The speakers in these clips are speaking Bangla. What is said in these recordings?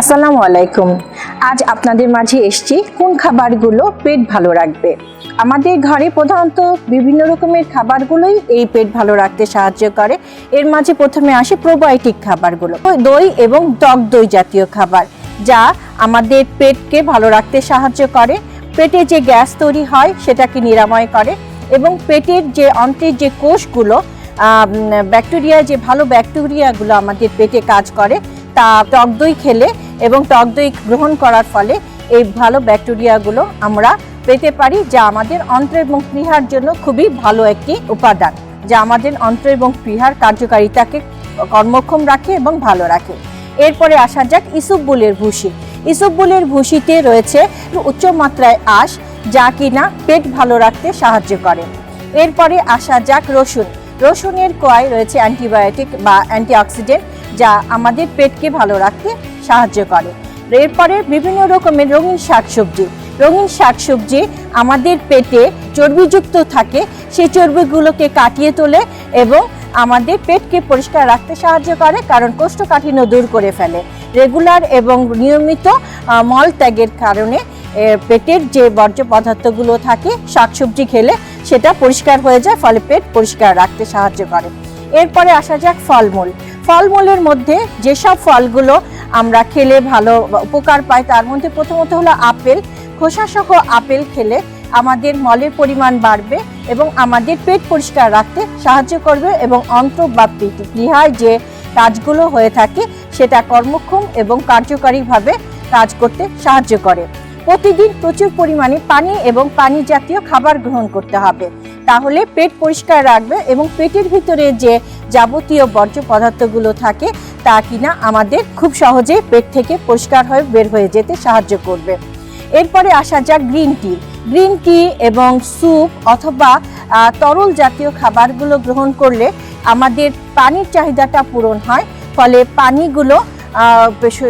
আসসালামু আলাইকুম। আজ আপনাদের মাঝে এসছি কোন খাবারগুলো পেট ভালো রাখবে। আমাদের ঘরে প্রধানত বিভিন্ন রকমের খাবারগুলোই এই পেট ভালো রাখতে সাহায্য করে। এর মাঝে প্রথমে আসে প্রোবায়োটিক খাবারগুলো। দই এবং টক দই জাতীয় খাবার, যা আমাদের পেটকে ভালো রাখতে সাহায্য করে। পেটে যে গ্যাস তৈরি হয়, সেটাকে নিরাময় করে এবং পেটের যে অন্ত্রের যে কোষগুলো ব্যাকটেরিয়া, যে ভালো ব্যাকটেরিয়াগুলো আমাদের পেটে কাজ করে, তা টক দই খেলে এবং টক দই গ্রহণ করার ফলে এই ভালো ব্যাকটেরিয়াগুলো আমরা পেতে পারি, যা আমাদের অন্ত্র এবং প্লীহার জন্য খুবই ভালো একটি উপাদান, যা আমাদের অন্ত্র এবং প্লীহার কার্যকারিতাকে কর্মক্ষম রাখে এবং ভালো রাখে। এরপরে আসা যাক ইসুববুলের ভুসি। ইসুববুলের ভুসিতে রয়েছে উচ্চ মাত্রায় আঁশ, যা কিনা পেট ভালো রাখতে সাহায্য করে। এরপরে আসা যাক রসুন। রসুনের কোয়ায় রয়েছে অ্যান্টিবায়োটিক বা অ্যান্টিঅক্সিডেন্ট, যা আমাদের পেটকে ভালো রাখতে সাহায্য করে। এরপরে বিভিন্ন রকমের রঙিন শাকসবজি। রঙিন শাকসবজি আমাদের পেটে চর্বিযুক্ত থাকে। সেই চর্বিগুলোকে কাটিয়ে তোলে এবং আমাদের পেটকে পরিষ্কার রাখতে সাহায্য করে, কারণ কোষ্ঠকাঠিন্য দূর করে ফেলে। রেগুলার এবং নিয়মিত মল ত্যাগের কারণে পেটের যে বর্জ্য পদার্থগুলো থাকে, শাকসবজি খেলে সেটা পরিষ্কার হয়ে যায়, ফলে পেট পরিষ্কার রাখতে সাহায্য করে। এরপরে আসা যাক ফলমূল। ফলমূলের মধ্যে যেসব ফলগুলো আমরা খেলে ভালো উপকার পাই। তার মধ্যে প্রথমত হলো আপেল। খোসাসহ আপেল খেলে আমাদের মলের পরিমাণ বাড়বে এবং আমাদের পেট পরিষ্কার রাখতে সাহায্য করবে এবং অন্ত্র বা প্লীহায় যে কাজগুলো হয়ে থাকে সেটা কর্মক্ষম এবং কার্যকারীভাবে কাজ করতে সাহায্য করে। প্রতিদিন প্রচুর পরিমাণে পানি এবং পানি জাতীয় খাবার গ্রহণ করতে হবে। তাহলে পেট পরিষ্কার রাখবে এবং পেটের ভিতরে যে যাবতীয় বর্জ্য পদার্থগুলো থাকে তা কিনা আমাদের খুব সহজে পেট থেকে পরিষ্কার হয়ে বের হয়ে যেতে সাহায্য করবে। এরপরে আসা যাক গ্রিন টি। গ্রিন টি এবং স্যুপ অথবা তরল জাতীয় খাবারগুলো গ্রহণ করলে আমাদের পানির চাহিদাটা পূরণ হয়। ফলে পানিগুলো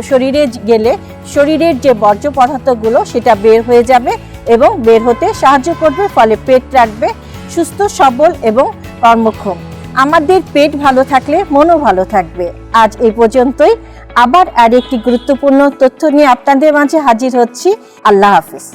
শরীরে গেলে শরীরের যে বর্জ্য পদার্থগুলো সেটা বের হয়ে যাবে এবং বের হতে সাহায্য করবে। ফলে পেট রাখবে, সুস্থ, সবল এবং কর্মক্ষম। আমাদের পেট ভালো থাকলে মনও ভালো থাকবে। আজ এই পর্যন্তই। আবার আর একটি গুরুত্বপূর্ণ তথ্য নিয়ে আপনাদের মাঝে হাজির হচ্ছি। আল্লাহ হাফিজ।